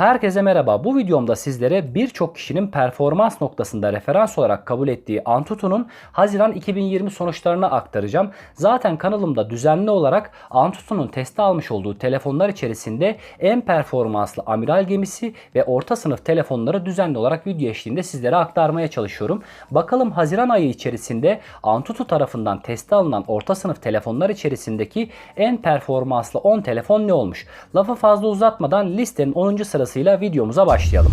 Herkese merhaba. Bu videomda sizlere birçok kişinin performans noktasında referans olarak kabul ettiği Antutu'nun Haziran 2020 sonuçlarını aktaracağım. Zaten kanalımda düzenli olarak Antutu'nun teste almış olduğu telefonlar içerisinde en performanslı amiral gemisi ve orta sınıf telefonları düzenli olarak video eşliğinde sizlere aktarmaya çalışıyorum. Bakalım Haziran ayı içerisinde Antutu tarafından teste alınan orta sınıf telefonlar içerisindeki en performanslı 10 telefon ne olmuş? Lafı fazla uzatmadan listenin 10. sırasıyla videomuza başlayalım.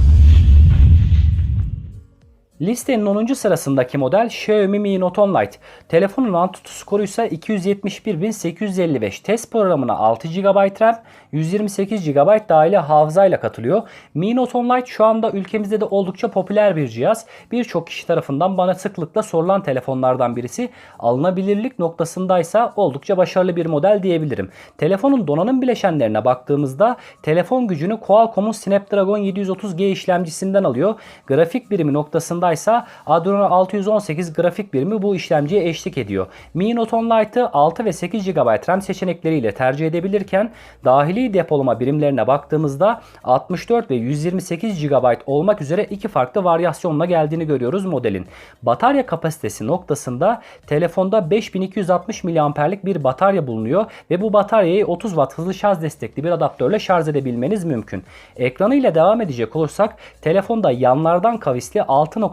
Listenin 10. sırasındaki model Xiaomi Mi Note 10 Lite. Telefonun Antutu skoru ise 271.855. Test programına 6 GB RAM, 128 GB dahili hafızayla katılıyor. Mi Note 10 Lite şu anda ülkemizde de oldukça popüler bir cihaz. Birçok kişi tarafından bana sıklıkla sorulan telefonlardan birisi. Alınabilirlik noktasındaysa oldukça başarılı bir model diyebilirim. Telefonun donanım bileşenlerine baktığımızda telefon gücünü Qualcomm'un Snapdragon 730G işlemcisinden alıyor. Grafik birimi noktasında ise Adreno 618 grafik birimi bu işlemciye eşlik ediyor. Mi Note 10 Lite'ı 6 ve 8 GB RAM seçenekleriyle tercih edebilirken dahili depolama birimlerine baktığımızda 64 ve 128 GB olmak üzere iki farklı varyasyonla geldiğini görüyoruz modelin. Batarya kapasitesi noktasında telefonda 5260 mAh'lik bir batarya bulunuyor ve bu bataryayı 30 Watt hızlı şarj destekli bir adaptörle şarj edebilmeniz mümkün. Ekranı ile devam edecek olursak telefonda yanlardan kavisli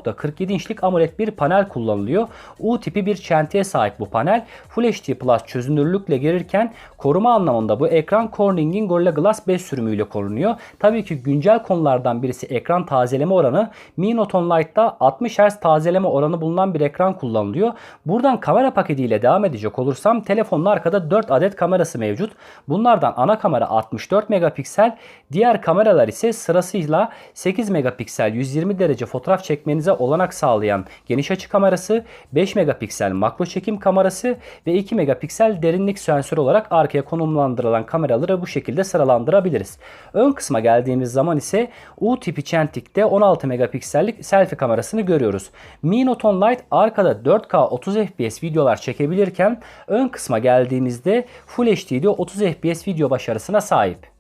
6.47 inçlik AMOLED bir panel kullanılıyor. U tipi bir çentiye sahip bu panel. Full HD Plus çözünürlükle gelirken koruma anlamında bu ekran Corning'in Gorilla Glass 5 sürümüyle korunuyor. Tabii ki güncel konulardan birisi ekran tazeleme oranı. Mi Note 10 Lite'da 60 Hz tazeleme oranı bulunan bir ekran kullanılıyor. Buradan kamera paketiyle devam edecek olursam telefonun arkada 4 adet kamerası mevcut. Bunlardan ana kamera 64 megapiksel, diğer kameralar ise sırasıyla 8 megapiksel 120 derece fotoğraf çekmenize olanak sağlayan geniş açı kamerası, 5 megapiksel makro çekim kamerası ve 2 megapiksel derinlik sensörü olarak arkaya konumlandırılan kameraları bu şekilde sıralandırabiliriz. Ön kısma geldiğimiz zaman ise U tipi çentikte 16 megapiksellik selfie kamerasını görüyoruz. Mi Note 10 Lite arkada 4K 30 FPS videolar çekebilirken ön kısma geldiğimizde Full HD'de 30 FPS video başarısına sahip.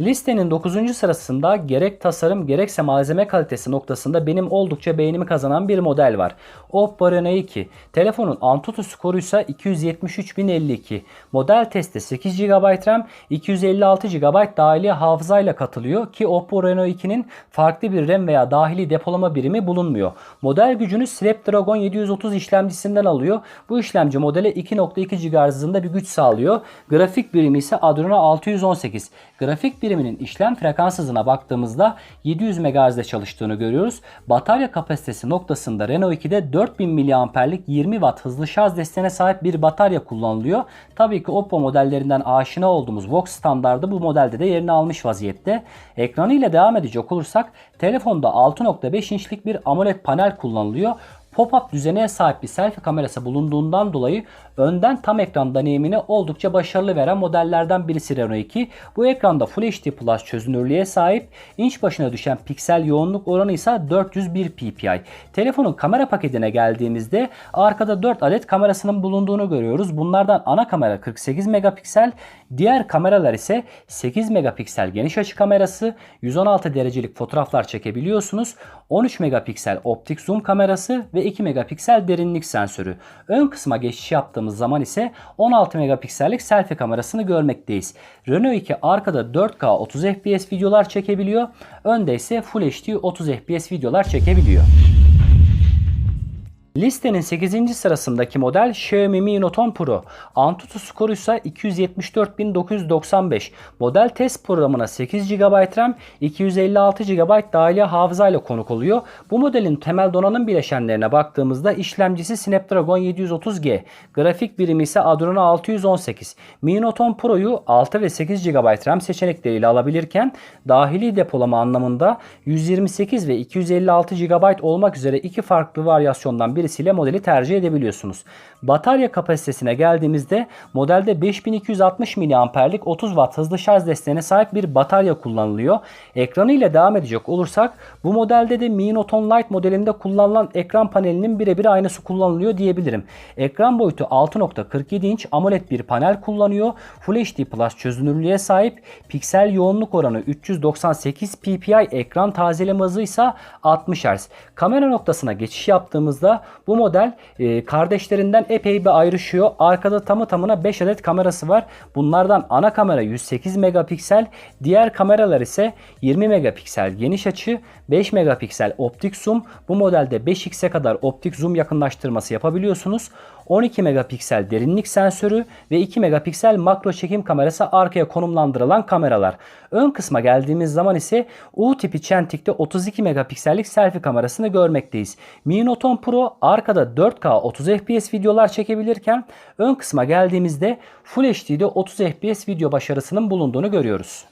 Listenin 9. sırasında gerek tasarım gerekse malzeme kalitesi noktasında benim oldukça beğenimi kazanan bir model var. Oppo Reno 2. Telefonun Antutu skoru ise 273.052. Model testi 8 GB RAM, 256 GB dahili hafızayla katılıyor ki Oppo Reno 2'nin farklı bir RAM veya dahili depolama birimi bulunmuyor. Model gücünü Snapdragon 730 işlemcisinden alıyor. Bu işlemci modele 2.2 GHz hızında bir güç sağlıyor. Grafik birimi ise Adreno 618. Grafik biriminin işlem frekans hızına baktığımızda 700 MHz'de çalıştığını görüyoruz. Batarya kapasitesi noktasında Renault 2'de 4000 mAh'lik 20 Watt hızlı şarj desteğine sahip bir batarya kullanılıyor. Tabii ki Oppo modellerinden aşina olduğumuz Vox standardı bu modelde de yerini almış vaziyette. Ekranı ile devam edecek olursak telefonda 6.5 inçlik bir AMOLED panel kullanılıyor. Pop-up düzeneye sahip bir selfie kamerası bulunduğundan dolayı önden tam ekran deneyimini oldukça başarılı veren modellerden birisi Renault 2. Bu ekranda Full HD Plus çözünürlüğe sahip. İnç başına düşen piksel yoğunluk oranı ise 401 ppi. Telefonun kamera paketine geldiğimizde arkada 4 adet kamerasının bulunduğunu görüyoruz. Bunlardan ana kamera 48 megapiksel, diğer kameralar ise 8 megapiksel geniş açı kamerası, 116 derecelik fotoğraflar çekebiliyorsunuz. 13 megapiksel optik zoom kamerası ve 2 megapiksel derinlik sensörü. Ön kısma geçiş yaptığımız zaman ise 16 megapiksellik selfie kamerasını görmekteyiz. Renault 2 arkada 4K 30 FPS videolar çekebiliyor. Önde ise Full HD 30 FPS videolar çekebiliyor. Listenin 8. sırasındaki model Xiaomi Mi Note 10 Pro. Antutu skoru ise 274.995. Model test programına 8 GB RAM, 256 GB dahili hafızayla konuk oluyor. Bu modelin temel donanım bileşenlerine baktığımızda işlemcisi Snapdragon 730G, grafik birimi ise Adreno 618. Mi Note 10 Pro'yu 6 ve 8 GB RAM seçenekleriyle alabilirken dahili depolama anlamında 128 ve 256 GB olmak üzere iki farklı varyasyondan bir birisiyle modeli tercih edebiliyorsunuz. Batarya kapasitesine geldiğimizde modelde 5260 mAh'lik 30 Watt hızlı şarj desteğine sahip bir batarya kullanılıyor. Ekranı ile devam edecek olursak bu modelde de Mi Note 10 Lite modelinde kullanılan ekran panelinin birebir aynısı kullanılıyor diyebilirim. Ekran boyutu 6.47 inç AMOLED bir panel kullanıyor. Full HD Plus çözünürlüğe sahip. Piksel yoğunluk oranı 398 ppi. Ekran tazeleme hızı ise 60 Hz. Kamera noktasına geçiş yaptığımızda bu model e, kardeşlerinden epey bir ayrışıyor. Arkada tamı tamına 5 adet kamerası var. Bunlardan ana kamera 108 megapiksel. Diğer kameralar ise 20 megapiksel geniş açı, 5 megapiksel optik zoom. Bu modelde 5x'e kadar optik zoom yakınlaştırması yapabiliyorsunuz. 12 megapiksel derinlik sensörü ve 2 megapiksel makro çekim kamerası arkaya konumlandırılan kameralar. Ön kısma geldiğimiz zaman ise U tipi çentikte 32 megapiksellik selfie kamerasını görmekteyiz. Mi Note 10 Pro arkada 4K 30 FPS videolar çekebilirken ön kısma geldiğimizde Full HD'de 30 FPS video başarısının bulunduğunu görüyoruz.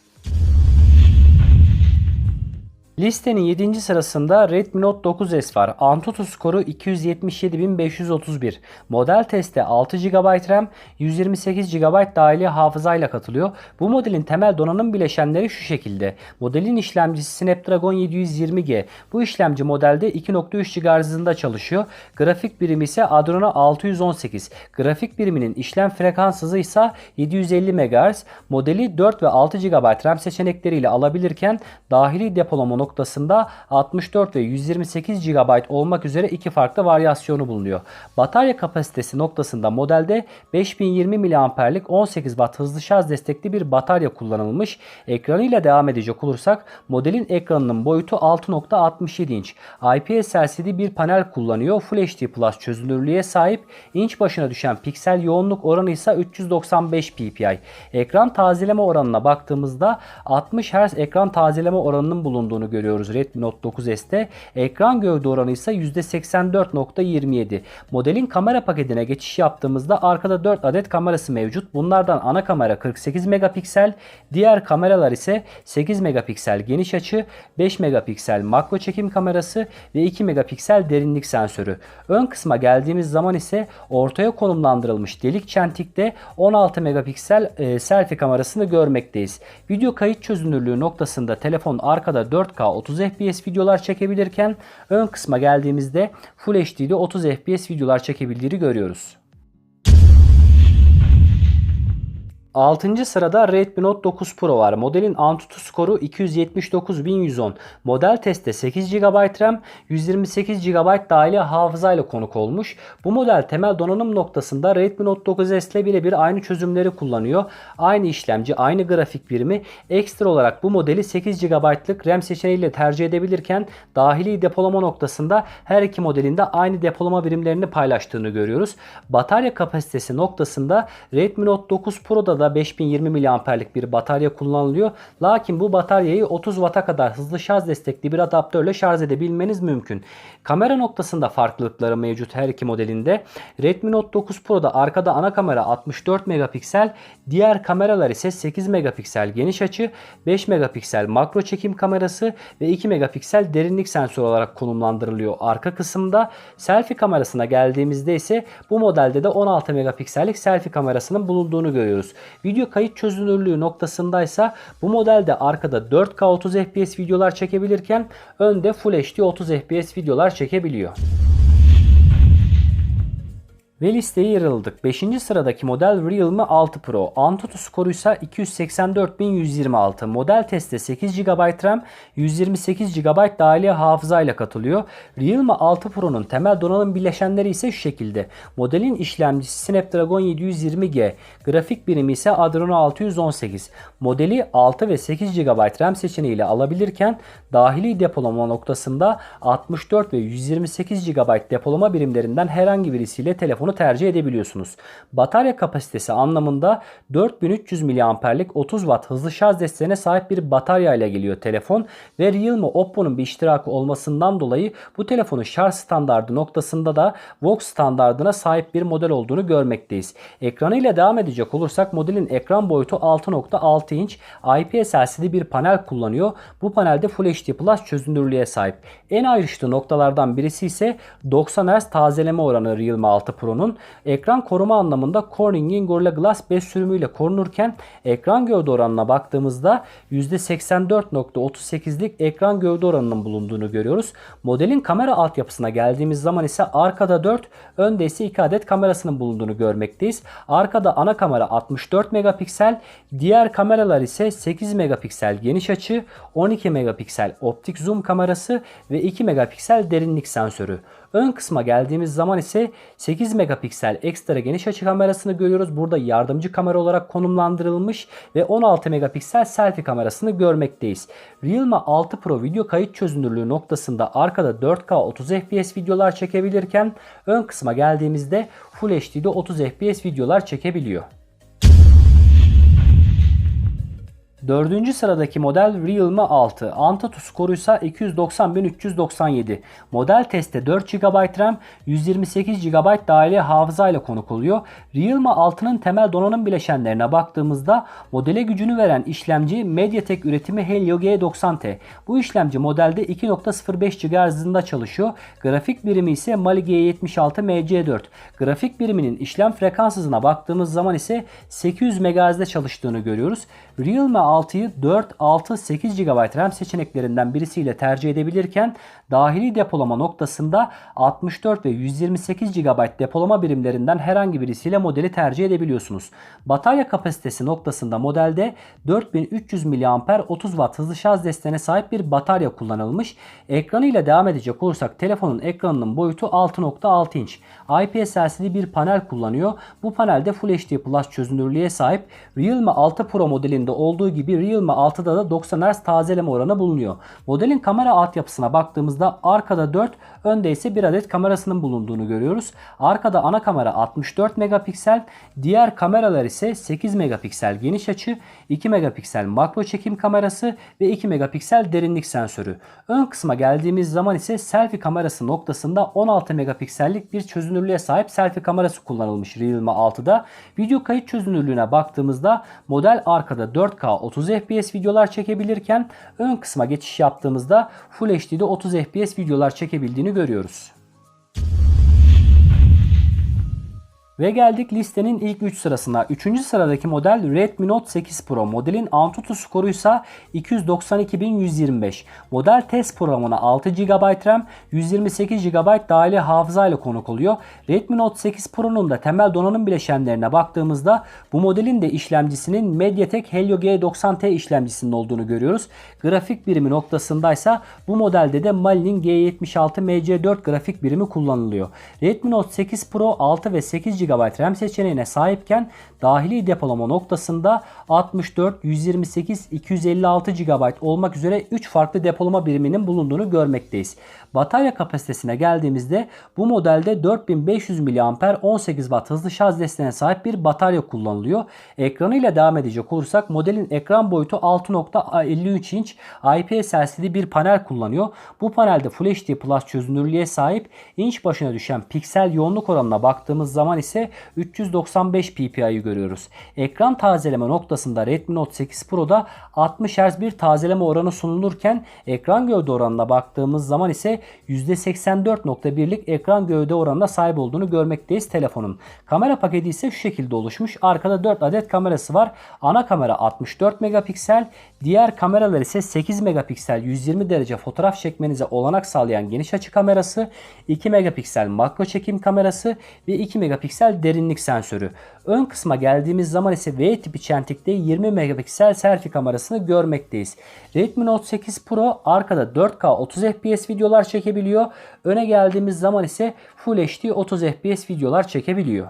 Listenin 7. sırasında Redmi Note 9S var. Antutu skoru 277531. Model teste 6 GB RAM, 128 GB dahili hafızayla katılıyor. Bu modelin temel donanım bileşenleri şu şekilde. Modelin işlemcisi Snapdragon 720G. Bu işlemci modelde 2.3 GHz hızında çalışıyor. Grafik birimi ise Adreno 618. Grafik biriminin işlem frekans hızı ise 750 MHz. Modeli 4 ve 6 GB RAM seçenekleriyle alabilirken dahili depolama noktasında 64 ve 128 GB olmak üzere iki farklı varyasyonu bulunuyor. Batarya kapasitesi noktasında modelde 5020 mAh'lik 18 Watt hızlı şarj destekli bir batarya kullanılmış. Ekranıyla devam edecek olursak modelin ekranının boyutu 6.67 inç. IPS LCD bir panel kullanıyor. Full HD Plus çözünürlüğe sahip. İnç başına düşen piksel yoğunluk oranı ise 395 ppi. Ekran tazeleme oranına baktığımızda 60 Hz ekran tazeleme oranının bulunduğunu görüyoruz Redmi Note 9S'te. Ekran gövde oranı ise %84.27. Modelin kamera paketine geçiş yaptığımızda arkada 4 adet kamerası mevcut. Bunlardan ana kamera 48 megapiksel, diğer kameralar ise 8 megapiksel geniş açı, 5 megapiksel makro çekim kamerası ve 2 megapiksel derinlik sensörü. Ön kısma geldiğimiz zaman ise ortaya konumlandırılmış delik çentikte 16 megapiksel e, selfie kamerasını görmekteyiz. Video kayıt çözünürlüğü noktasında telefon arkada 4K 30 FPS videolar çekebilirken ön kısma geldiğimizde Full HD'de 30 FPS videolar çekebildiğini görüyoruz. 6. sırada Redmi Note 9 Pro var. Modelin Antutu skoru 279110. Model testte 8 GB RAM, 128 GB dahili hafızayla konuk olmuş. Bu model temel donanım noktasında Redmi Note 9S ile birebir aynı çözümleri kullanıyor. Aynı işlemci, aynı grafik birimi. Ekstra olarak bu modeli 8 GB'lık RAM seçeneğiyle tercih edebilirken dahili depolama noktasında her iki modelinde aynı depolama birimlerini paylaştığını görüyoruz. Batarya kapasitesi noktasında Redmi Note 9 Pro'da da 5020 mAh'lik bir batarya kullanılıyor. Lakin bu bataryayı 30 Watt'a kadar hızlı şarj destekli bir adaptörle şarj edebilmeniz mümkün. Kamera noktasında farklılıkları mevcut her iki modelinde. Redmi Note 9 Pro'da arkada ana kamera 64 megapiksel, diğer kameralar ise 8 megapiksel geniş açı, 5 megapiksel makro çekim kamerası ve 2 megapiksel derinlik sensörü olarak konumlandırılıyor. Arka kısımda selfie kamerasına geldiğimizde ise bu modelde de 16 megapiksellik selfie kamerasının bulunduğunu görüyoruz. Video kayıt çözünürlüğü noktasındaysa bu modelde arkada 4K 30 FPS videolar çekebilirken önde Full HD 30 FPS videolar çekebiliyor. Ve listeye yarıldık. 5. sıradaki model Realme 6 Pro. Antutu skoru ise 284.126. Model testte 8 GB RAM, 128 GB dahili hafıza ile katılıyor. Realme 6 Pro'nun temel donanım bileşenleri ise şu şekilde. Modelin işlemcisi Snapdragon 720G. Grafik birimi ise Adreno 618. Modeli 6 ve 8 GB RAM seçeneğiyle alabilirken dahili depolama noktasında 64 ve 128 GB depolama birimlerinden herhangi birisiyle telefonu telefonu tercih edebiliyorsunuz. Batarya kapasitesi anlamında 4300 mAh'lik 30 Watt hızlı şarj desteğine sahip bir batarya ile geliyor telefon ve Realme Oppo'nun bir iştirakı olmasından dolayı bu telefonun şarj standardı noktasında da Vox standardına sahip bir model olduğunu görmekteyiz. Ekranı ile devam edecek olursak modelin ekran boyutu 6.6 inç IPS LCD bir panel kullanıyor. Bu panelde Full HD Plus çözünürlüğe sahip. En ayrıştığı noktalardan birisi ise 90 Hz tazeleme oranı Realme 6 Pro'nun. Ekran koruma anlamında Corning'in Gorilla Glass 5 sürümüyle korunurken ekran gövde oranına baktığımızda %84.38'lik ekran gövde oranının bulunduğunu görüyoruz. Modelin kamera altyapısına geldiğimiz zaman ise arkada 4, önde ise 2 adet kamerasının bulunduğunu görmekteyiz. Arkada ana kamera 64 megapiksel, diğer kameralar ise 8 megapiksel geniş açı, 12 megapiksel optik zoom kamerası ve 2 megapiksel derinlik sensörü. Ön kısma geldiğimiz zaman ise 8 megapiksel ekstra geniş açı kamerasını görüyoruz. Burada yardımcı kamera olarak konumlandırılmış ve 16 megapiksel selfie kamerasını görmekteyiz. Realme 6 Pro video kayıt çözünürlüğü noktasında arkada 4K 30 FPS videolar çekebilirken ön kısma geldiğimizde Full HD'de 30 FPS videolar çekebiliyor. Dördüncü sıradaki model Realme 6. Antutu skoru ise 290.397. Model testte 4 GB RAM, 128 GB dahili hafıza ile konuk oluyor. Realme 6'nın temel donanım bileşenlerine baktığımızda modele gücünü veren işlemci MediaTek üretimi Helio G90T. Bu işlemci modelde 2.05 GHz hızında çalışıyor. Grafik birimi ise Mali G76 MC4. Grafik biriminin işlem frekans hızına baktığımız zaman ise 800 MHz'de çalıştığını görüyoruz. Realme 6'yı 4, 6, 8 GB RAM seçeneklerinden birisiyle tercih edebilirken dahili depolama noktasında 64 ve 128 GB depolama birimlerinden herhangi birisiyle modeli tercih edebiliyorsunuz. Batarya kapasitesi noktasında modelde 4300 mAh 30 Watt hızlı şarj desteğine sahip bir batarya kullanılmış. Ekranı ile devam edecek olursak telefonun ekranının boyutu 6.6 inç. IPS LCD bir panel kullanıyor. Bu panelde Full HD Plus çözünürlüğe sahip Realme 6 Pro modelinde olduğu gibi Realme 6'da da 90 Hz tazeleme oranı bulunuyor. Modelin kamera altyapısına baktığımızda arkada 4, önde ise bir adet kamerasının bulunduğunu görüyoruz. Arkada ana kamera 64 megapiksel, diğer kameralar ise 8 megapiksel geniş açı, 2 megapiksel makro çekim kamerası ve 2 megapiksel derinlik sensörü. Ön kısma geldiğimiz zaman ise selfie kamerası noktasında 16 megapiksellik bir çözünürlüğe sahip selfie kamerası kullanılmış Realme 6'da. Video kayıt çözünürlüğüne baktığımızda model arkada 4K 30 FPS videolar çekebilirken ön kısma geçiş yaptığımızda Full HD'de 30 FPS videolar çekebildiğini görüyoruz. Ve geldik listenin ilk 3 sırasına. 3. sıradaki model Redmi Note 8 Pro. Modelin Antutu skoru ise 292.125. Model test programına 6 GB RAM, 128 GB dahili hafıza ile konuk oluyor. Redmi Note 8 Pro'nun da temel donanım bileşenlerine baktığımızda bu modelin de işlemcisinin MediaTek Helio G90T işlemcisinin olduğunu görüyoruz. Grafik birimi noktasındaysa bu modelde de Mali'nin G76 MC4 grafik birimi kullanılıyor. Redmi Note 8 Pro 6 ve 8 GB RAM seçeneğine sahipken dahili depolama noktasında 64, 128, 256 GB olmak üzere 3 farklı depolama biriminin bulunduğunu görmekteyiz. Batarya kapasitesine geldiğimizde bu modelde 4500 mAh 18 Watt hızlı şarj desteğine sahip bir batarya kullanılıyor. Ekranı ile devam edecek olursak modelin ekran boyutu 6.53 inç IPS LCD bir panel kullanıyor. Bu panelde Full HD Plus çözünürlüğe sahip inç başına düşen piksel yoğunluk oranına baktığımız zaman ise 395 ppi'yi görüyoruz. Ekran tazeleme noktasında Redmi Note 8 Pro'da 60 Hz bir tazeleme oranı sunulurken ekran gövde oranına baktığımız zaman ise %84.1'lik ekran gövde oranına sahip olduğunu görmekteyiz telefonun. Kamera paketi ise şu şekilde oluşmuş. Arkada 4 adet kamerası var. Ana kamera 64 megapiksel. Diğer kameralar ise 8 megapiksel 120 derece fotoğraf çekmenize olanak sağlayan geniş açı kamerası, 2 megapiksel makro çekim kamerası ve 2 megapiksel derinlik sensörü. Ön kısma geldiğimiz zaman ise V tipi çentikte 20 megapiksel selfie kamerasını görmekteyiz. Redmi Note 8 Pro arkada 4K 30 FPS videolar çekebiliyor. Öne geldiğimiz zaman ise Full HD 30 FPS videolar çekebiliyor.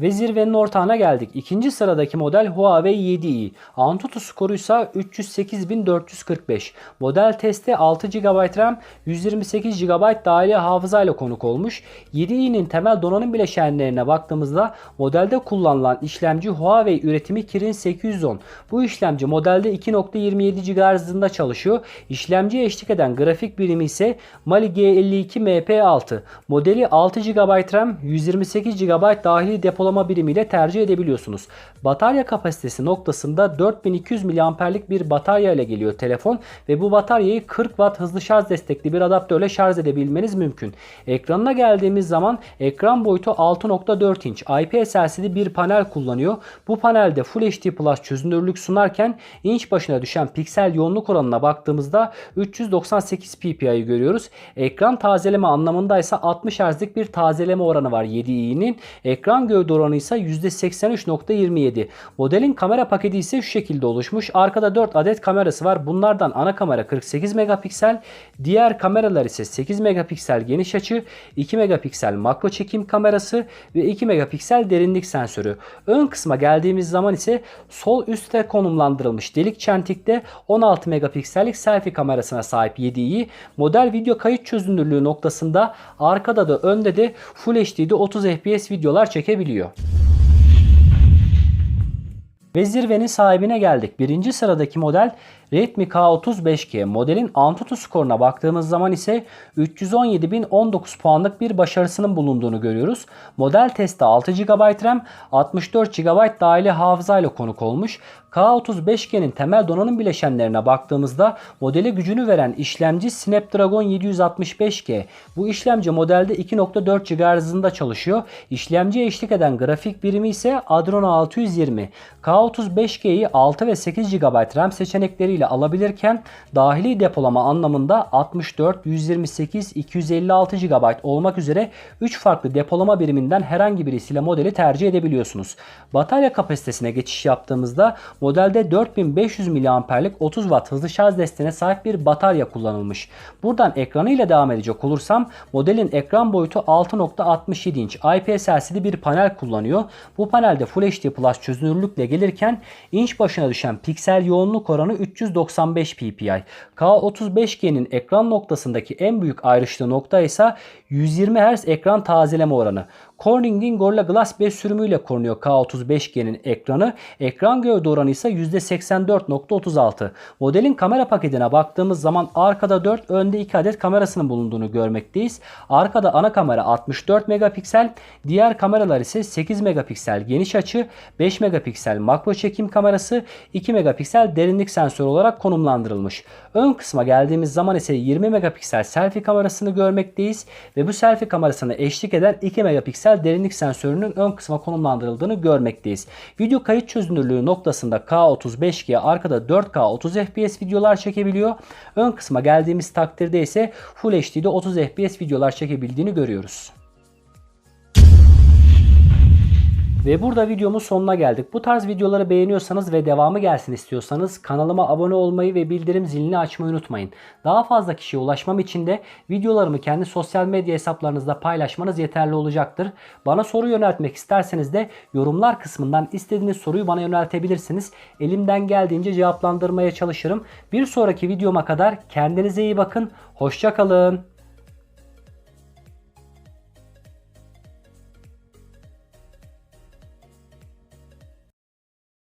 Ve zirvenin ortağına geldik. İkinci sıradaki model Huawei 7i. Antutu skoru ise 308445. Model testi 6 GB RAM, 128 GB dahili hafızayla konuk olmuş. 7i'nin temel donanım bileşenlerine baktığımızda modelde kullanılan işlemci Huawei üretimi Kirin 810. Bu işlemci modelde 2.27 GHz hızında çalışıyor. İşlemciye eşlik eden grafik birimi ise Mali G52 MP6. Modeli 6 GB RAM, 128 GB dahili depolama birimiyle tercih edebiliyorsunuz. Batarya kapasitesi noktasında 4200 mAh'lik bir batarya ile geliyor telefon ve bu bataryayı 40 Watt hızlı şarj destekli bir adaptörle şarj edebilmeniz mümkün. Ekranına geldiğimiz zaman ekran boyutu 6.4 inç IPS LCD bir panel kullanıyor. Bu panelde Full HD Plus çözünürlük sunarken inç başına düşen piksel yoğunluk oranına baktığımızda 398 ppi'yi görüyoruz. Ekran tazeleme anlamında ise 60 Hz'lik bir tazeleme oranı var 7i'nin. Ekran gövde oranı ise %83.27. Modelin kamera paketi ise şu şekilde oluşmuş. Arkada 4 adet kamerası var. Bunlardan ana kamera 48 megapiksel. Diğer kameralar ise 8 megapiksel geniş açı, 2 megapiksel makro çekim kamerası ve 2 megapiksel derinlik sensörü. Ön kısma geldiğimiz zaman ise sol üstte konumlandırılmış delik çentikte 16 megapiksellik selfie kamerasına sahip 7i. Model video kayıt çözünürlüğü noktasında arkada da önde de Full HD'de 30 FPS videolar çekebiliyor. Ve zirvenin sahibine geldik. Birinci sıradaki model Redmi K35G modelin Antutu skoruna baktığımız zaman ise 317.019 puanlık bir başarısının bulunduğunu görüyoruz. Model testte 6 GB RAM, 64 GB dahili hafızayla konuk olmuş. K35G'nin temel donanım bileşenlerine baktığımızda modele gücünü veren işlemci Snapdragon 765G. Bu işlemci modelde 2.4 GHz hızında çalışıyor. İşlemciye eşlik eden grafik birimi ise Adreno 620. K35G'yi 6 ve 8 GB RAM seçenekleri ile alabilirken dahili depolama anlamında 64, 128, 256 GB olmak üzere 3 farklı depolama biriminden herhangi birisiyle modeli tercih edebiliyorsunuz. Batarya kapasitesine geçiş yaptığımızda modelde 4500 mAh'lik 30 Watt hızlı şarj desteğine sahip bir batarya kullanılmış. Buradan ekranı ile devam edecek olursam modelin ekran boyutu 6.67 inç IPS LCD bir panel kullanıyor. Bu panelde Full HD Plus çözünürlükle gelirken inç başına düşen piksel yoğunluk oranı 395 ppi. K35G'nin ekran noktasındaki en büyük ayrıştığı nokta ise 120 Hz ekran tazeleme oranı. Corning'in Gorilla Glass 5 sürümüyle korunuyor K35G'nin ekranı. Ekran gövde oranı ise %84.36. Modelin kamera paketine baktığımız zaman arkada 4, önde 2 adet kamerasının bulunduğunu görmekteyiz. Arkada ana kamera 64 megapiksel, diğer kameralar ise 8 megapiksel geniş açı, 5 megapiksel makro çekim kamerası, 2 megapiksel derinlik sensörü olarak konumlandırılmış. Ön kısma geldiğimiz zaman ise 20 megapiksel selfie kamerasını görmekteyiz ve bu selfie kamerasına eşlik eden 2 megapiksel derinlik sensörünün ön kısma konumlandırıldığını görmekteyiz. Video kayıt çözünürlüğü noktasında K35G arkada 4K 30 FPS videolar çekebiliyor. Ön kısma geldiğimiz takdirde ise Full HD'de 30 FPS videolar çekebildiğini görüyoruz. Ve burada videomun sonuna geldik. Bu tarz videoları beğeniyorsanız ve devamı gelsin istiyorsanız kanalıma abone olmayı ve bildirim zilini açmayı unutmayın. Daha fazla kişiye ulaşmam için de videolarımı kendi sosyal medya hesaplarınızda paylaşmanız yeterli olacaktır. Bana soru yöneltmek isterseniz de yorumlar kısmından istediğiniz soruyu bana yöneltebilirsiniz. Elimden geldiğince cevaplandırmaya çalışırım. Bir sonraki videoma kadar kendinize iyi bakın. Hoşçakalın.